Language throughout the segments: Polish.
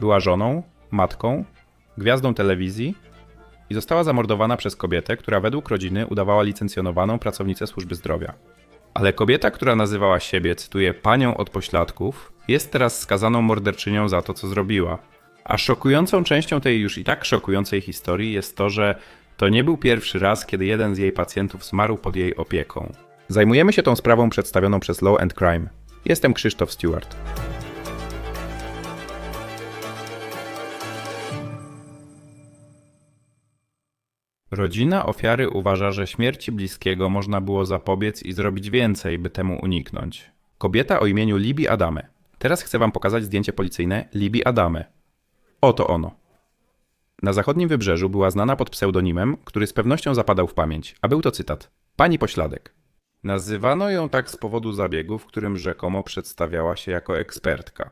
Była żoną, matką, gwiazdą telewizji i została zamordowana przez kobietę, która według rodziny udawała licencjonowaną pracownicę służby zdrowia. Ale kobieta, która nazywała siebie, cytuję, panią od pośladków, jest teraz skazaną morderczynią za to, co zrobiła. A szokującą częścią tej już i tak szokującej historii jest to, że to nie był pierwszy raz, kiedy jeden z jej pacjentów zmarł pod jej opieką. Zajmujemy się tą sprawą przedstawioną przez Law and Crime. Jestem Krzysztof Stewart. Rodzina ofiary uważa, że śmierci bliskiego można było zapobiec i zrobić więcej, by temu uniknąć. Kobieta o imieniu Libi Adame. Teraz chcę wam pokazać zdjęcie policyjne Libi Adame. Oto ono. Na zachodnim wybrzeżu była znana pod pseudonimem, który z pewnością zapadał w pamięć, a był to cytat. Pani Pośladek. Nazywano ją tak z powodu zabiegu, w którym rzekomo przedstawiała się jako ekspertka.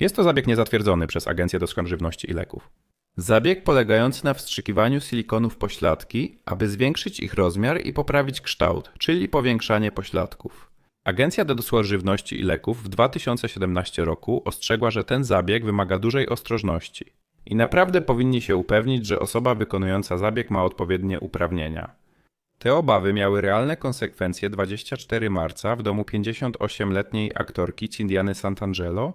Jest to zabieg niezatwierdzony przez Agencję do Spraw Żywności i Leków. Zabieg polegający na wstrzykiwaniu silikonu w pośladki, aby zwiększyć ich rozmiar i poprawić kształt, czyli powiększanie pośladków. Agencja do Dosłu Żywności i Leków w 2017 roku ostrzegła, że ten zabieg wymaga dużej ostrożności. I naprawdę powinni się upewnić, że osoba wykonująca zabieg ma odpowiednie uprawnienia. Te obawy miały realne konsekwencje 24 marca w domu 58-letniej aktorki Cindiany Santangelo.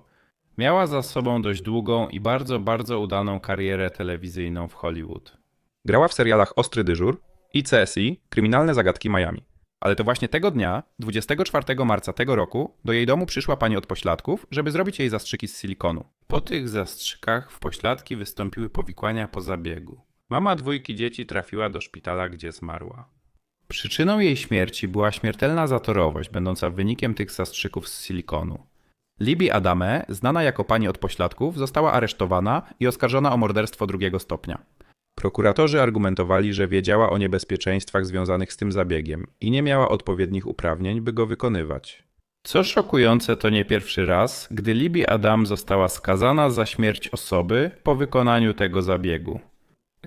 Miała za sobą dość długą i bardzo, bardzo udaną karierę telewizyjną w Hollywood. Grała w serialach Ostry Dyżur i CSI Kryminalne Zagadki Miami. Ale to właśnie tego dnia, 24 marca tego roku, do jej domu przyszła pani od pośladków, żeby zrobić jej zastrzyki z silikonu. Po tych zastrzykach w pośladki wystąpiły powikłania po zabiegu. Mama dwójki dzieci trafiła do szpitala, gdzie zmarła. Przyczyną jej śmierci była śmiertelna zatorowość, będąca wynikiem tych zastrzyków z silikonu. Libi Adame, znana jako pani od pośladków, została aresztowana i oskarżona o morderstwo drugiego stopnia. Prokuratorzy argumentowali, że wiedziała o niebezpieczeństwach związanych z tym zabiegiem i nie miała odpowiednich uprawnień, by go wykonywać. Co szokujące, to nie pierwszy raz, gdy Libi Adam została skazana za śmierć osoby po wykonaniu tego zabiegu.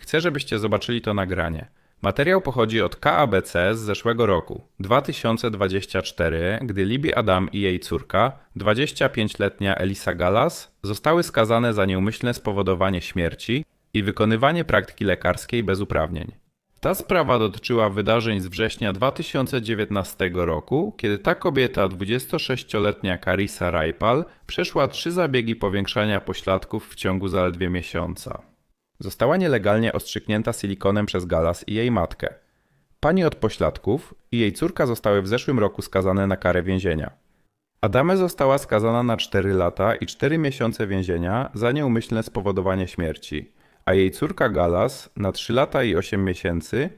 Chcę, żebyście zobaczyli to nagranie. Materiał pochodzi od KABC z zeszłego roku, 2024, gdy Libby Adam i jej córka, 25-letnia Elisa Galas, zostały skazane za nieumyślne spowodowanie śmierci i wykonywanie praktyki lekarskiej bez uprawnień. Ta sprawa dotyczyła wydarzeń z września 2019 roku, kiedy ta kobieta, 26-letnia Carissa Raipal, przeszła trzy zabiegi powiększania pośladków w ciągu zaledwie miesiąca. Została nielegalnie ostrzyknięta silikonem przez Galas i jej matkę. Pani od pośladków i jej córka zostały w zeszłym roku skazane na karę więzienia. Adame została skazana na 4 lata i 4 miesiące więzienia za nieumyślne spowodowanie śmierci, a jej córka Galas na 3 lata i 8 miesięcy.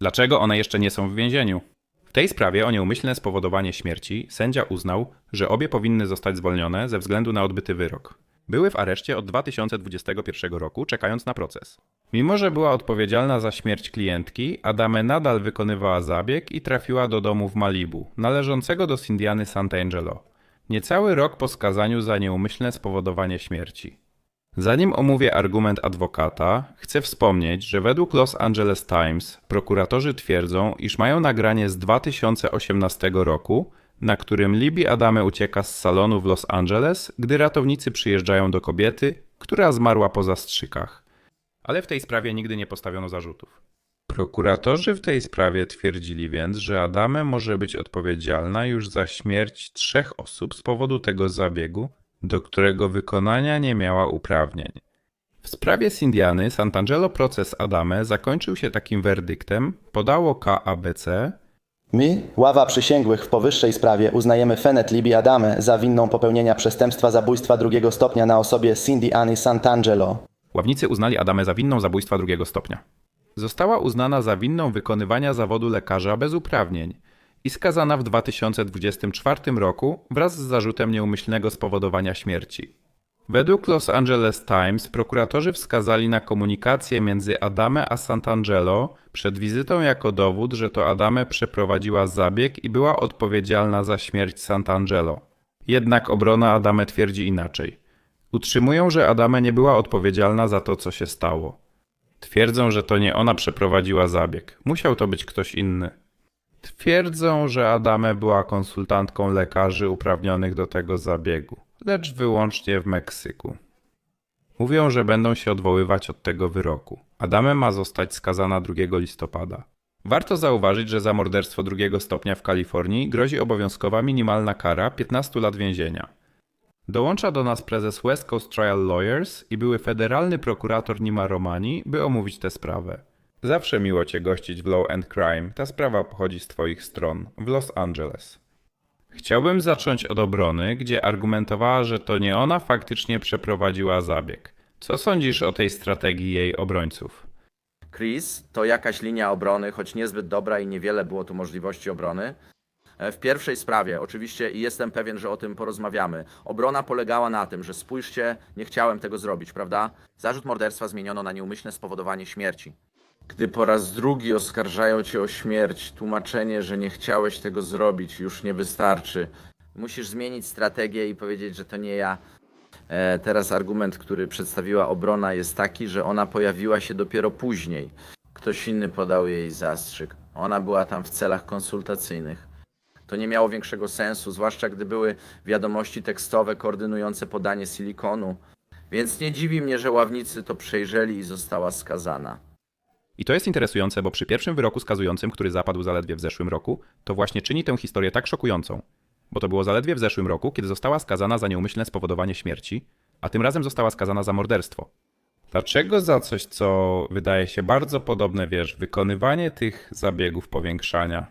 Dlaczego one jeszcze nie są w więzieniu? W tej sprawie o nieumyślne spowodowanie śmierci sędzia uznał, że obie powinny zostać zwolnione ze względu na odbyty wyrok. Były w areszcie od 2021 roku, czekając na proces. Mimo, że była odpowiedzialna za śmierć klientki, Adame nadal wykonywała zabieg i trafiła do domu w Malibu, należącego do Cindiany Sant'Angelo. Niecały rok po skazaniu za nieumyślne spowodowanie śmierci. Zanim omówię argument adwokata, chcę wspomnieć, że według Los Angeles Times prokuratorzy twierdzą, iż mają nagranie z 2018 roku, na którym Libby Adame ucieka z salonu w Los Angeles, gdy ratownicy przyjeżdżają do kobiety, która zmarła po zastrzykach. Ale w tej sprawie nigdy nie postawiono zarzutów. Prokuratorzy w tej sprawie twierdzili więc, że Adame może być odpowiedzialna już za śmierć trzech osób z powodu tego zabiegu, do którego wykonania nie miała uprawnień. W sprawie Cindiany Sant'Angelo proces Adame zakończył się takim werdyktem, podało KABC, My, ława przysięgłych w powyższej sprawie, uznajemy Fenet Libi Adame za winną popełnienia przestępstwa zabójstwa drugiego stopnia na osobie Cindy Annie Sant'Angelo. Ławnicy uznali Adamę za winną zabójstwa drugiego stopnia. Została uznana za winną wykonywania zawodu lekarza bez uprawnień i skazana w 2024 roku wraz z zarzutem nieumyślnego spowodowania śmierci. Według Los Angeles Times prokuratorzy wskazali na komunikację między Adame a Sant'Angelo przed wizytą jako dowód, że to Adame przeprowadziła zabieg i była odpowiedzialna za śmierć Sant'Angelo. Jednak obrona Adame twierdzi inaczej. Utrzymują, że Adame nie była odpowiedzialna za to, co się stało. Twierdzą, że to nie ona przeprowadziła zabieg. Musiał to być ktoś inny. Twierdzą, że Adame była konsultantką lekarzy uprawnionych do tego zabiegu, lecz wyłącznie w Meksyku. Mówią, że będą się odwoływać od tego wyroku. Adame ma zostać skazana 2 listopada. Warto zauważyć, że za morderstwo drugiego stopnia w Kalifornii grozi obowiązkowa minimalna kara 15 lat więzienia. Dołącza do nas prezes West Coast Trial Lawyers i były federalny prokurator Nima Romani, by omówić tę sprawę. Zawsze miło Cię gościć w Law and Crime. Ta sprawa pochodzi z Twoich stron w Los Angeles. Chciałbym zacząć od obrony, gdzie argumentowała, że to nie ona faktycznie przeprowadziła zabieg. Co sądzisz o tej strategii jej obrońców? Chris to jakaś linia obrony, choć niezbyt dobra i niewiele było tu możliwości obrony. E, W pierwszej sprawie, oczywiście, i jestem pewien, że o tym porozmawiamy, obrona polegała na tym, że spójrzcie, nie chciałem tego zrobić, prawda? Zarzut morderstwa zmieniono na nieumyślne spowodowanie śmierci. Gdy po raz drugi oskarżają cię o śmierć, tłumaczenie, że nie chciałeś tego zrobić, już nie wystarczy. Musisz zmienić strategię i powiedzieć, że to nie ja. E, Teraz argument, który przedstawiła obrona, jest taki, że ona pojawiła się dopiero później. Ktoś inny podał jej zastrzyk. Ona była tam w celach konsultacyjnych. To nie miało większego sensu, zwłaszcza gdy były wiadomości tekstowe koordynujące podanie silikonu. Więc nie dziwi mnie, że ławnicy to przejrzeli i została skazana. I to jest interesujące, bo przy pierwszym wyroku skazującym, który zapadł zaledwie w zeszłym roku, to właśnie czyni tę historię tak szokującą. Bo to było zaledwie w zeszłym roku, kiedy została skazana za nieumyślne spowodowanie śmierci, a tym razem została skazana za morderstwo. Dlaczego za coś, co wydaje się bardzo podobne, wiesz, wykonywanie tych zabiegów powiększania?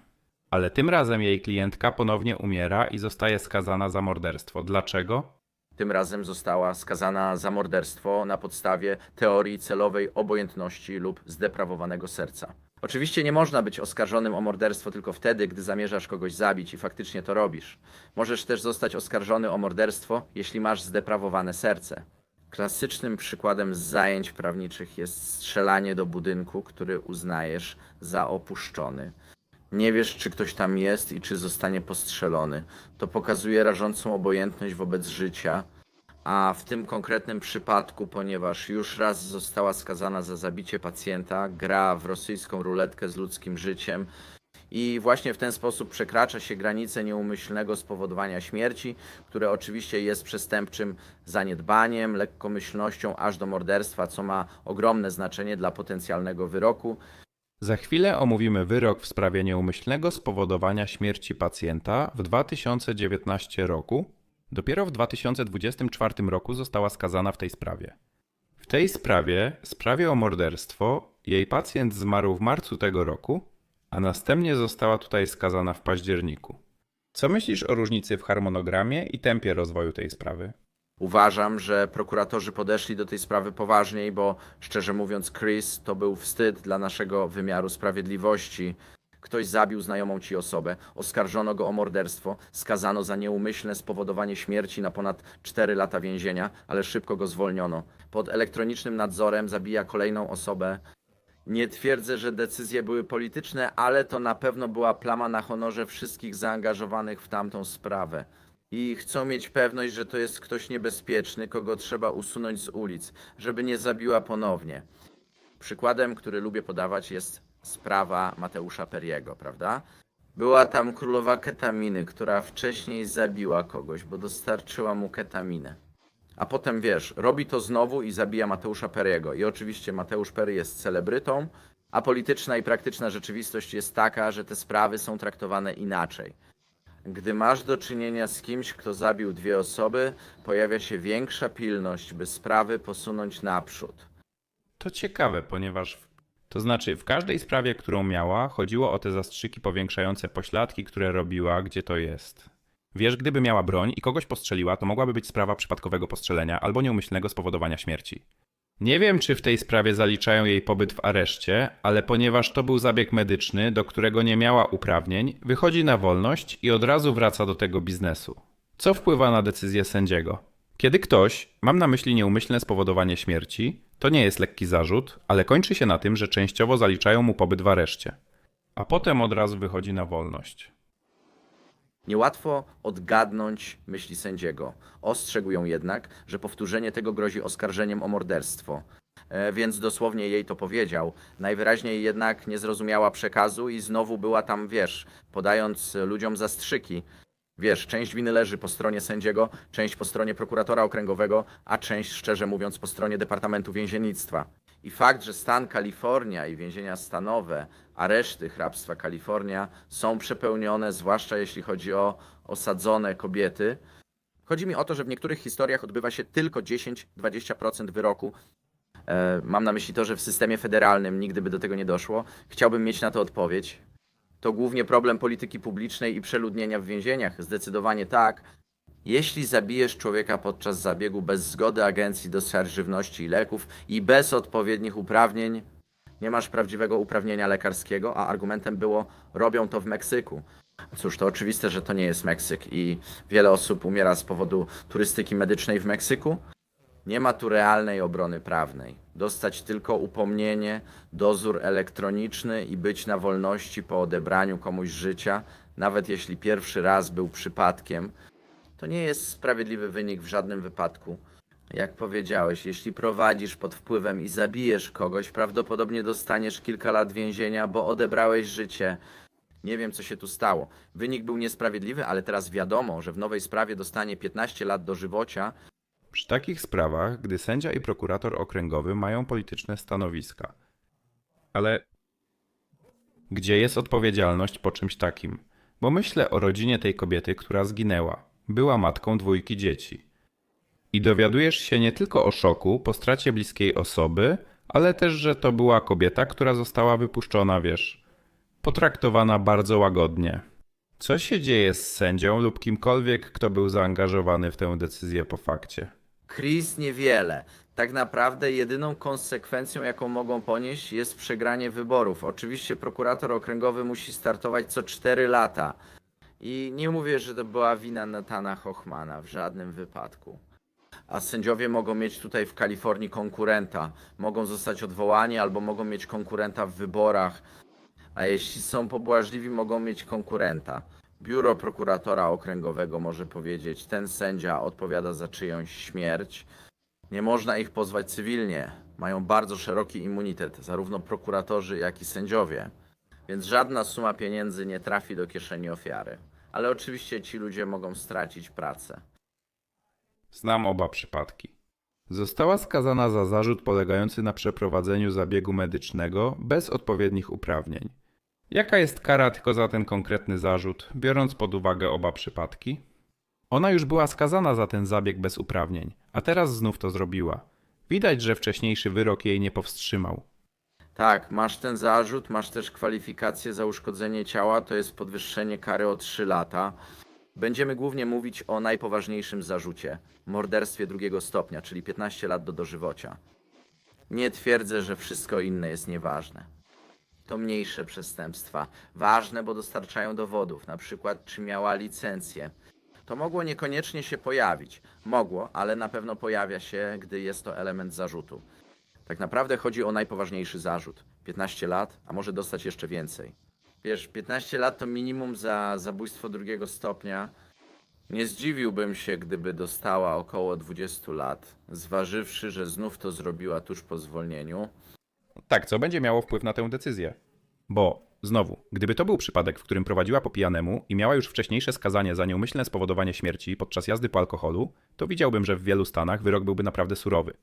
Ale tym razem jej klientka ponownie umiera i zostaje skazana za morderstwo. Dlaczego? Tym razem została skazana za morderstwo na podstawie teorii celowej obojętności lub zdeprawowanego serca. Oczywiście nie można być oskarżonym o morderstwo tylko wtedy, gdy zamierzasz kogoś zabić i faktycznie to robisz. Możesz też zostać oskarżony o morderstwo, jeśli masz zdeprawowane serce. Klasycznym przykładem z zajęć prawniczych jest strzelanie do budynku, który uznajesz za opuszczony. Nie wiesz, czy ktoś tam jest i czy zostanie postrzelony. To pokazuje rażącą obojętność wobec życia, a w tym konkretnym przypadku, ponieważ już raz została skazana za zabicie pacjenta, gra w rosyjską ruletkę z ludzkim życiem i właśnie w ten sposób przekracza się granicę nieumyślnego spowodowania śmierci, które oczywiście jest przestępczym zaniedbaniem, lekkomyślnością aż do morderstwa, co ma ogromne znaczenie dla potencjalnego wyroku. Za chwilę omówimy wyrok w sprawie nieumyślnego spowodowania śmierci pacjenta w 2019 roku. Dopiero w 2024 roku została skazana w tej sprawie. W tej sprawie, sprawie o morderstwo, jej pacjent zmarł w marcu tego roku, a następnie została tutaj skazana w październiku. Co myślisz o różnicy w harmonogramie i tempie rozwoju tej sprawy? Uważam, że prokuratorzy podeszli do tej sprawy poważniej, bo szczerze mówiąc, Chris to był wstyd dla naszego wymiaru sprawiedliwości. Ktoś zabił znajomą ci osobę, oskarżono go o morderstwo, skazano za nieumyślne spowodowanie śmierci na ponad 4 lata więzienia, ale szybko go zwolniono. Pod elektronicznym nadzorem zabija kolejną osobę. Nie twierdzę, że decyzje były polityczne, ale to na pewno była plama na honorze wszystkich zaangażowanych w tamtą sprawę i chcą mieć pewność, że to jest ktoś niebezpieczny, kogo trzeba usunąć z ulic, żeby nie zabiła ponownie. Przykładem, który lubię podawać, jest sprawa Mateusza Periego, prawda? Była tam królowa ketaminy, która wcześniej zabiła kogoś, bo dostarczyła mu ketaminę. A potem wiesz, robi to znowu i zabija Mateusza Periego. I oczywiście Mateusz Perry jest celebrytą, a polityczna i praktyczna rzeczywistość jest taka, że te sprawy są traktowane inaczej. Gdy masz do czynienia z kimś, kto zabił dwie osoby, pojawia się większa pilność, by sprawy posunąć naprzód. To ciekawe, ponieważ w, to znaczy w każdej sprawie, którą miała, chodziło o te zastrzyki powiększające pośladki, które robiła, gdzie to jest. Wiesz, gdyby miała broń i kogoś postrzeliła, to mogłaby być sprawa przypadkowego postrzelenia albo nieumyślnego spowodowania śmierci. Nie wiem, czy w tej sprawie zaliczają jej pobyt w areszcie, ale ponieważ to był zabieg medyczny, do którego nie miała uprawnień, wychodzi na wolność i od razu wraca do tego biznesu. Co wpływa na decyzję sędziego? Kiedy ktoś, mam na myśli nieumyślne spowodowanie śmierci, to nie jest lekki zarzut, ale kończy się na tym, że częściowo zaliczają mu pobyt w areszcie. A potem od razu wychodzi na wolność. Niełatwo odgadnąć myśli sędziego. Ostrzegł ją jednak, że powtórzenie tego grozi oskarżeniem o morderstwo. E, więc dosłownie jej to powiedział. Najwyraźniej jednak nie zrozumiała przekazu i znowu była tam, wiesz, podając ludziom zastrzyki. Wiesz, część winy leży po stronie sędziego, część po stronie prokuratora okręgowego, a część, szczerze mówiąc, po stronie Departamentu Więziennictwa. I fakt, że stan Kalifornia i więzienia stanowe, a reszty hrabstwa Kalifornia są przepełnione, zwłaszcza jeśli chodzi o osadzone kobiety. Chodzi mi o to, że w niektórych historiach odbywa się tylko 10-20% wyroku. E, Mam na myśli to, że w systemie federalnym nigdy by do tego nie doszło. Chciałbym mieć na to odpowiedź. To głównie problem polityki publicznej i przeludnienia w więzieniach. Zdecydowanie tak. Jeśli zabijesz człowieka podczas zabiegu bez zgody agencji do sfer żywności i leków i bez odpowiednich uprawnień, nie masz prawdziwego uprawnienia lekarskiego, a argumentem było, robią to w Meksyku. Cóż, to oczywiste, że to nie jest Meksyk i wiele osób umiera z powodu turystyki medycznej w Meksyku. Nie ma tu realnej obrony prawnej. Dostać tylko upomnienie, dozór elektroniczny i być na wolności po odebraniu komuś życia, nawet jeśli pierwszy raz był przypadkiem, to nie jest sprawiedliwy wynik w żadnym wypadku. Jak powiedziałeś, jeśli prowadzisz pod wpływem i zabijesz kogoś, prawdopodobnie dostaniesz kilka lat więzienia, bo odebrałeś życie. Nie wiem, co się tu stało. Wynik był niesprawiedliwy, ale teraz wiadomo, że w nowej sprawie dostanie 15 lat dożywocia, Przy takich sprawach, gdy sędzia i prokurator okręgowy mają polityczne stanowiska. Ale gdzie jest odpowiedzialność po czymś takim? Bo myślę o rodzinie tej kobiety, która zginęła. Była matką dwójki dzieci. I dowiadujesz się nie tylko o szoku po stracie bliskiej osoby, ale też, że to była kobieta, która została wypuszczona, wiesz, potraktowana bardzo łagodnie. Co się dzieje z sędzią lub kimkolwiek, kto był zaangażowany w tę decyzję po fakcie? Chris niewiele. Tak naprawdę jedyną konsekwencją, jaką mogą ponieść, jest przegranie wyborów. Oczywiście prokurator okręgowy musi startować co 4 lata. I nie mówię, że to była wina Natana Hochmana w żadnym wypadku. A sędziowie mogą mieć tutaj w Kalifornii konkurenta. Mogą zostać odwołani albo mogą mieć konkurenta w wyborach. A jeśli są pobłażliwi, mogą mieć konkurenta. Biuro prokuratora okręgowego może powiedzieć, ten sędzia odpowiada za czyjąś śmierć. Nie można ich pozwać cywilnie. Mają bardzo szeroki immunitet, zarówno prokuratorzy, jak i sędziowie. Więc żadna suma pieniędzy nie trafi do kieszeni ofiary. Ale oczywiście ci ludzie mogą stracić pracę. Znam oba przypadki. Została skazana za zarzut polegający na przeprowadzeniu zabiegu medycznego bez odpowiednich uprawnień. Jaka jest kara tylko za ten konkretny zarzut, biorąc pod uwagę oba przypadki? Ona już była skazana za ten zabieg bez uprawnień, a teraz znów to zrobiła. Widać, że wcześniejszy wyrok jej nie powstrzymał. Tak, masz ten zarzut, masz też kwalifikację za uszkodzenie ciała, to jest podwyższenie kary o 3 lata. Będziemy głównie mówić o najpoważniejszym zarzucie morderstwie drugiego stopnia, czyli 15 lat do dożywocia. Nie twierdzę, że wszystko inne jest nieważne. To mniejsze przestępstwa, ważne, bo dostarczają dowodów, na przykład czy miała licencję. To mogło niekoniecznie się pojawić. Mogło, ale na pewno pojawia się, gdy jest to element zarzutu. Tak naprawdę chodzi o najpoważniejszy zarzut. 15 lat, a może dostać jeszcze więcej. Wiesz, 15 lat to minimum za zabójstwo drugiego stopnia. Nie zdziwiłbym się, gdyby dostała około 20 lat, zważywszy, że znów to zrobiła tuż po zwolnieniu. Tak, co będzie miało wpływ na tę decyzję. Bo, znowu, gdyby to był przypadek, w którym prowadziła po pijanemu i miała już wcześniejsze skazanie za nieumyślne spowodowanie śmierci podczas jazdy po alkoholu, to widziałbym, że w wielu stanach wyrok byłby naprawdę surowy.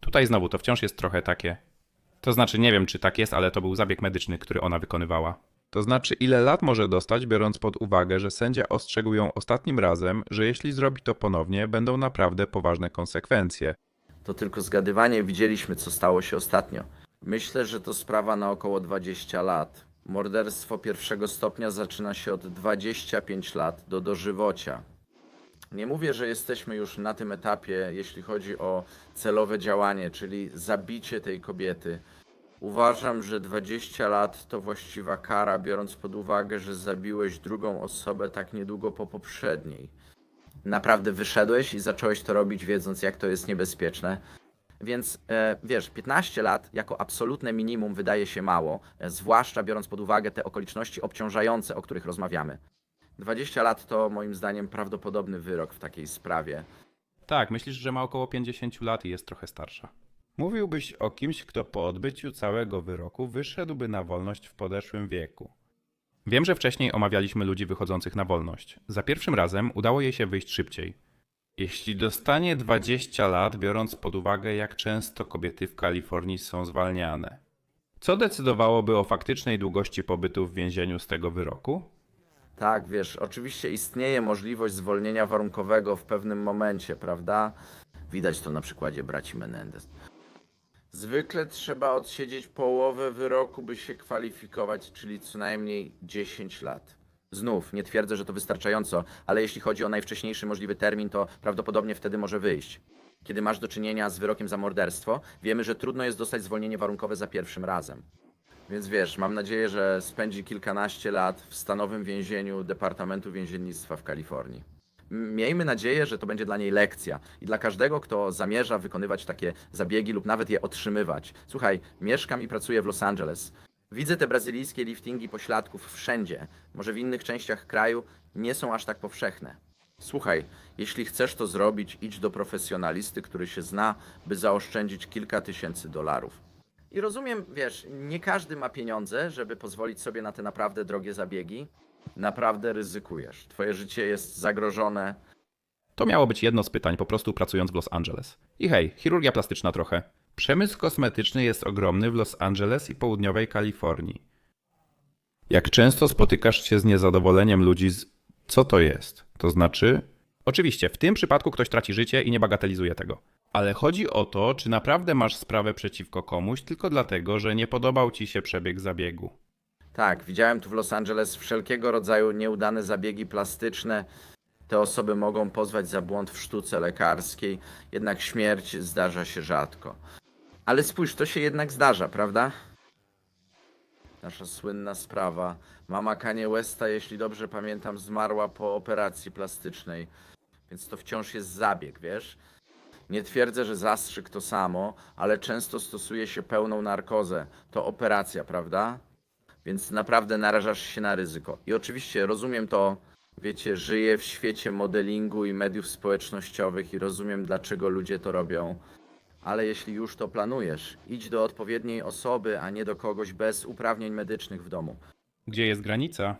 Tutaj znowu to wciąż jest trochę takie. To znaczy, nie wiem czy tak jest, ale to był zabieg medyczny, który ona wykonywała. To znaczy, ile lat może dostać, biorąc pod uwagę, że sędzia ostrzegł ją ostatnim razem, że jeśli zrobi to ponownie, będą naprawdę poważne konsekwencje. To tylko zgadywanie, widzieliśmy co stało się ostatnio. Myślę, że to sprawa na około 20 lat. Morderstwo pierwszego stopnia zaczyna się od 25 lat do dożywocia. Nie mówię, że jesteśmy już na tym etapie, jeśli chodzi o celowe działanie, czyli zabicie tej kobiety. Uważam, że 20 lat to właściwa kara, biorąc pod uwagę, że zabiłeś drugą osobę tak niedługo po poprzedniej. Naprawdę wyszedłeś i zacząłeś to robić, wiedząc, jak to jest niebezpieczne. Więc e, wiesz, 15 lat jako absolutne minimum wydaje się mało, e, zwłaszcza biorąc pod uwagę te okoliczności obciążające, o których rozmawiamy. 20 lat to moim zdaniem prawdopodobny wyrok w takiej sprawie. Tak, myślisz, że ma około 50 lat i jest trochę starsza. Mówiłbyś o kimś, kto po odbyciu całego wyroku wyszedłby na wolność w podeszłym wieku. Wiem, że wcześniej omawialiśmy ludzi wychodzących na wolność. Za pierwszym razem udało jej się wyjść szybciej. Jeśli dostanie 20 lat, biorąc pod uwagę, jak często kobiety w Kalifornii są zwalniane. Co decydowałoby o faktycznej długości pobytu w więzieniu z tego wyroku? Tak, wiesz, oczywiście istnieje możliwość zwolnienia warunkowego w pewnym momencie, prawda? Widać to na przykładzie braci Menendez. Zwykle trzeba odsiedzieć połowę wyroku, by się kwalifikować, czyli co najmniej 10 lat. Znów, nie twierdzę, że to wystarczająco, ale jeśli chodzi o najwcześniejszy możliwy termin, to prawdopodobnie wtedy może wyjść. Kiedy masz do czynienia z wyrokiem za morderstwo, wiemy, że trudno jest dostać zwolnienie warunkowe za pierwszym razem. Więc wiesz, mam nadzieję, że spędzi kilkanaście lat w stanowym więzieniu Departamentu Więziennictwa w Kalifornii. Miejmy nadzieję, że to będzie dla niej lekcja i dla każdego, kto zamierza wykonywać takie zabiegi lub nawet je otrzymywać. Słuchaj, mieszkam i pracuję w Los Angeles. Widzę te brazylijskie liftingi pośladków wszędzie. Może w innych częściach kraju nie są aż tak powszechne. Słuchaj, jeśli chcesz to zrobić, idź do profesjonalisty, który się zna, by zaoszczędzić kilka tysięcy dolarów. I rozumiem, wiesz, nie każdy ma pieniądze, żeby pozwolić sobie na te naprawdę drogie zabiegi. Naprawdę ryzykujesz. Twoje życie jest zagrożone. To miało być jedno z pytań, po prostu pracując w Los Angeles. I hej, chirurgia plastyczna trochę. Przemysł kosmetyczny jest ogromny w Los Angeles i południowej Kalifornii. Jak często spotykasz się z niezadowoleniem ludzi z... Co to jest? To znaczy... Oczywiście, w tym przypadku ktoś traci życie i nie bagatelizuje tego. Ale chodzi o to, czy naprawdę masz sprawę przeciwko komuś tylko dlatego, że nie podobał ci się przebieg zabiegu. Tak, widziałem tu w Los Angeles wszelkiego rodzaju nieudane zabiegi plastyczne. Te osoby mogą pozwać za błąd w sztuce lekarskiej, jednak śmierć zdarza się rzadko. Ale spójrz, to się jednak zdarza, prawda? Nasza słynna sprawa. Mama Kanye Westa, jeśli dobrze pamiętam, zmarła po operacji plastycznej. Więc to wciąż jest zabieg, wiesz? Nie twierdzę, że zastrzyk to samo, ale często stosuje się pełną narkozę. To operacja, prawda? Więc naprawdę narażasz się na ryzyko. I oczywiście rozumiem to, wiecie, żyję w świecie modelingu i mediów społecznościowych i rozumiem, dlaczego ludzie to robią. Ale jeśli już to planujesz, idź do odpowiedniej osoby, a nie do kogoś bez uprawnień medycznych w domu. Gdzie jest granica?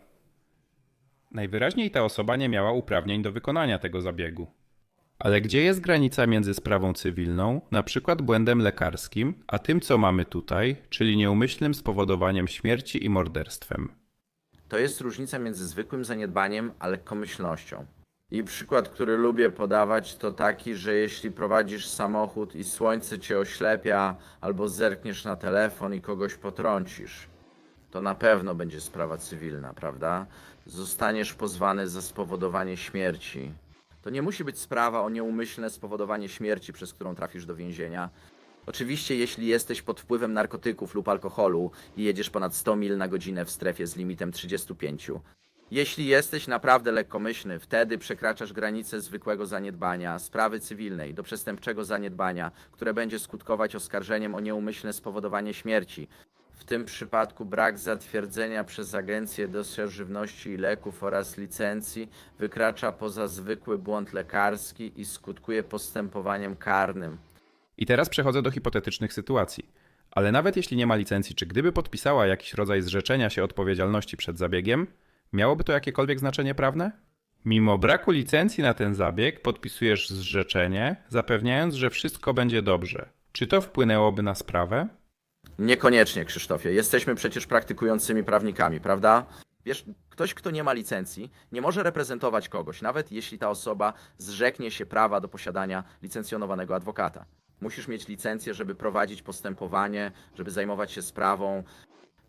Najwyraźniej ta osoba nie miała uprawnień do wykonania tego zabiegu. Ale gdzie jest granica między sprawą cywilną, na przykład błędem lekarskim, a tym, co mamy tutaj, czyli nieumyślnym spowodowaniem śmierci i morderstwem? To jest różnica między zwykłym zaniedbaniem a lekkomyślnością. I przykład, który lubię podawać, to taki, że jeśli prowadzisz samochód i słońce cię oślepia, albo zerkniesz na telefon i kogoś potrącisz, to na pewno będzie sprawa cywilna, prawda? Zostaniesz pozwany za spowodowanie śmierci. To nie musi być sprawa o nieumyślne spowodowanie śmierci, przez którą trafisz do więzienia. Oczywiście, jeśli jesteś pod wpływem narkotyków lub alkoholu i jedziesz ponad 100 mil na godzinę w strefie z limitem 35. Jeśli jesteś naprawdę lekkomyślny, wtedy przekraczasz granicę zwykłego zaniedbania, sprawy cywilnej, do przestępczego zaniedbania, które będzie skutkować oskarżeniem o nieumyślne spowodowanie śmierci. W tym przypadku brak zatwierdzenia przez Agencję Dosyć Żywności i Leków oraz licencji wykracza poza zwykły błąd lekarski i skutkuje postępowaniem karnym. I teraz przechodzę do hipotetycznych sytuacji. Ale nawet jeśli nie ma licencji, czy gdyby podpisała jakiś rodzaj zrzeczenia się odpowiedzialności przed zabiegiem, miałoby to jakiekolwiek znaczenie prawne? Mimo braku licencji na ten zabieg, podpisujesz zrzeczenie, zapewniając, że wszystko będzie dobrze. Czy to wpłynęłoby na sprawę? Niekoniecznie, Krzysztofie. Jesteśmy przecież praktykującymi prawnikami, prawda? Wiesz, ktoś, kto nie ma licencji, nie może reprezentować kogoś, nawet jeśli ta osoba zrzeknie się prawa do posiadania licencjonowanego adwokata. Musisz mieć licencję, żeby prowadzić postępowanie, żeby zajmować się sprawą.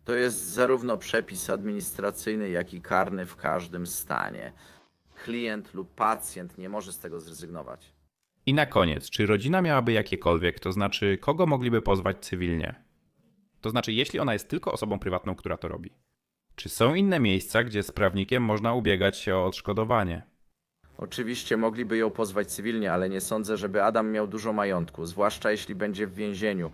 To jest zarówno przepis administracyjny, jak i karny w każdym stanie. Klient lub pacjent nie może z tego zrezygnować. I na koniec, czy rodzina miałaby jakiekolwiek, to znaczy kogo mogliby pozwać cywilnie? To znaczy, jeśli ona jest tylko osobą prywatną, która to robi. Czy są inne miejsca, gdzie z prawnikiem można ubiegać się o odszkodowanie? Oczywiście mogliby ją pozwać cywilnie, ale nie sądzę, żeby Adam miał dużo majątku, zwłaszcza jeśli będzie w więzieniu.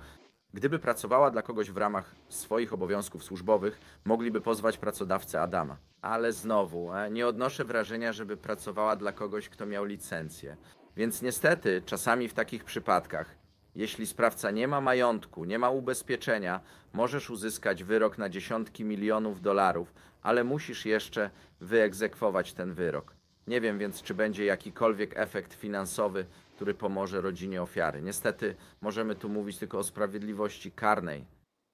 Gdyby pracowała dla kogoś w ramach swoich obowiązków służbowych, mogliby pozwać pracodawcę Adama. Ale znowu, e, nie odnoszę wrażenia, żeby pracowała dla kogoś, kto miał licencję. Więc niestety, czasami w takich przypadkach, Jeśli sprawca nie ma majątku, nie ma ubezpieczenia, możesz uzyskać wyrok na dziesiątki milionów dolarów, ale musisz jeszcze wyegzekwować ten wyrok. Nie wiem więc, czy będzie jakikolwiek efekt finansowy, który pomoże rodzinie ofiary. Niestety, możemy tu mówić tylko o sprawiedliwości karnej.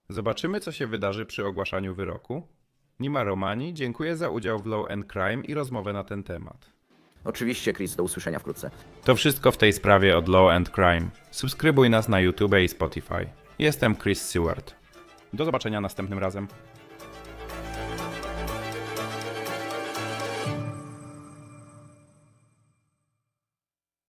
Zobaczymy, co się wydarzy przy ogłaszaniu wyroku. Nima Romani, dziękuję za udział w Law and Crime i rozmowę na ten temat. Oczywiście, Chris, do usłyszenia wkrótce. To wszystko w tej sprawie od Law and Crime. Subskrybuj nas na YouTube i Spotify. Jestem Chris Seward. Do zobaczenia następnym razem.